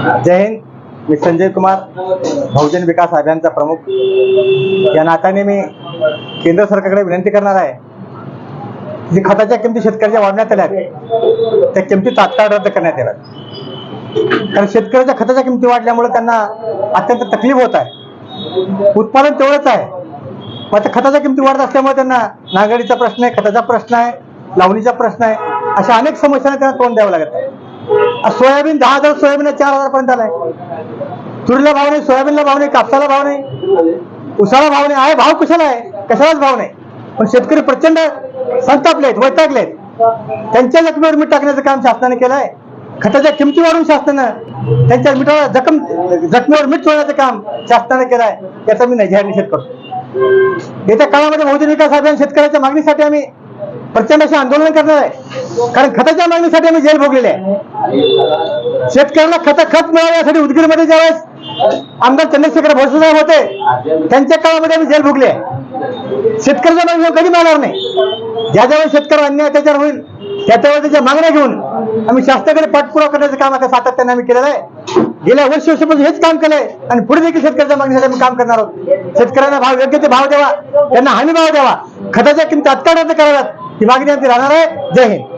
जय हिंद मी संजय कुमार बहुजन विकास अभियानचा प्रमुख. या नात्याने मी केंद्र सरकारकडे विनंती करणार आहे जी खताच्या किमती शेतकऱ्याच्या वाढण्यात आल्या आहेत, त्या किमती तात्काळ रद्द करण्यात याव्यात. कारण शेतकऱ्याच्या खताच्या किमती वाढल्यामुळे त्यांना अत्यंत तकलीफ होत आहे. उत्पादन तेवढंच आहे. मग खताच्या किमती वाढत असल्यामुळे त्यांना नांगडीचा प्रश्न आहे खताचा प्रश्न आहे लावणीचा प्रश्न आहे अशा अनेक समस्यांना त्यांना तोंड द्यावं लागत आहे. सोयाबीन दहा हजार सोयाबीन चार हजार पर्यंत आलाय. तुरीला भाव नाही सोयाबीनला भाव नाही कापसाला भाव नाही. उसाला भाव नाही. आहे भाव कशाला आहे? कशालाच भाव नाही. पण शेतकरी प्रचंड संतापलेत वैतागलेत त्यांच्या जखमेवर मीठ टाकण्याचं काम शासनाने केलंय. खताच्या किमती वाढून शासनानं त्यांच्या मिठाला जखम जखमेवर मीठ चोळण्याचं काम शासनाने केलंय. याचा मी जाहीर निषेध करतो. येत्या काळामध्ये बहुजन विकास अभियान शेतकऱ्याच्या मागणीसाठी आम्ही प्रचंड असे आंदोलन करणार आहे. कारण खताच्या मागणीसाठी आम्ही जेल भोगलेले आहे. शेतकऱ्यांना खत खत मिळावे यासाठी उदगीरमध्ये ज्यावेळेस आमदार चंद्रशेखर भोसले होते त्यांच्या काळामध्ये आम्ही जेल भोगले आहे. शेतकऱ्याच्या मागणी कधी मिळणार नाही. ज्या ज्यावेळेस शेतकरी अन्याय अत्याचार होईल त्याच्यावर त्याच्या मागण्या घेऊन आम्ही शासनाकडे पाठपुरावा करण्याचं काम आता सातत्याने आम्ही केलेलं आहे. गेल्या वर्ष वर्षापासून हेच काम केलंय आणि पुढे देखील शेतकऱ्याच्या मागणीसाठी आम्ही काम करणार आहोत. शेतकऱ्यांना भाव योग्य ते भाव द्यावा त्यांना हमी भाव द्यावा. खताच्या किमती तात्काळ कराव्यात. ही मागणी आमची राहणार आहे. जय हिंद.